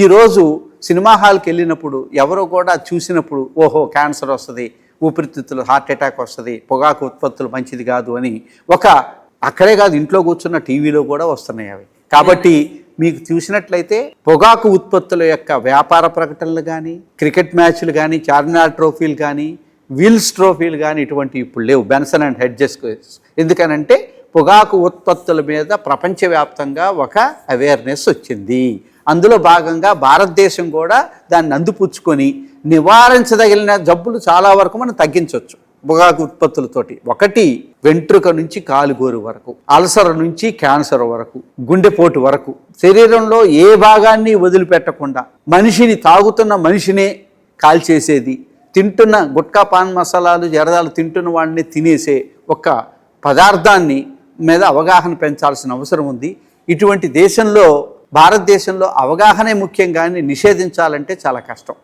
ఈరోజు సినిమా హాల్కి వెళ్ళినప్పుడు ఎవరో కూడా చూసినప్పుడు ఓహో క్యాన్సర్ వస్తుంది ఊపిరితిత్తులు హార్ట్ అటాక్ వస్తుంది పొగాకు ఉత్పత్తులు మంచిది కాదు అని ఒక అక్కడే కాదు ఇంట్లో కూర్చున్న టీవీలో కూడా వస్తున్నాయి అవి. కాబట్టి మీకు చూసినట్లయితే పొగాకు ఉత్పత్తుల యొక్క వ్యాపార ప్రకటనలు కానీ క్రికెట్ మ్యాచ్లు కానీ చార్మినార్ ట్రోఫీలు కానీ విల్స్ ట్రోఫీలు కానీ ఇటువంటి ఇప్పుడు లేవు. బెన్సన్ అండ్ హెడ్జెస్ ఎందుకనంటే పొగాకు ఉత్పత్తుల మీద ప్రపంచవ్యాప్తంగా ఒక అవేర్నెస్ వచ్చింది. అందులో భాగంగా భారతదేశం కూడా దాన్ని అందుపుచ్చుకొని నివారించదగిన జబ్బులు చాలా వరకు మనం తగ్గించవచ్చు పొగాకు ఉత్పత్తులతోటి. ఒకటి వెంట్రుక నుంచి కాలుగోరు వరకు అల్సర్ నుంచి క్యాన్సర్ వరకు గుండెపోటు వరకు. శరీరంలో ఏ భాగాన్ని వదిలిపెట్టకుండా మనిషిని తాగుతున్న మనిషినే కాల్చేసేది తింటున్న గుట్కా పాన్ మసాలాలు జరదాలు తింటున్న వాడిని తినేసే ఒక పదార్థాన్ని మీద అవగాహన పెంచాల్సిన అవసరం ఉంది. ఇటువంటి దేశంలో భారతదేశంలో అవగాహనే ముఖ్యం కానీ నిషేధించాలంటే చాలా కష్టం.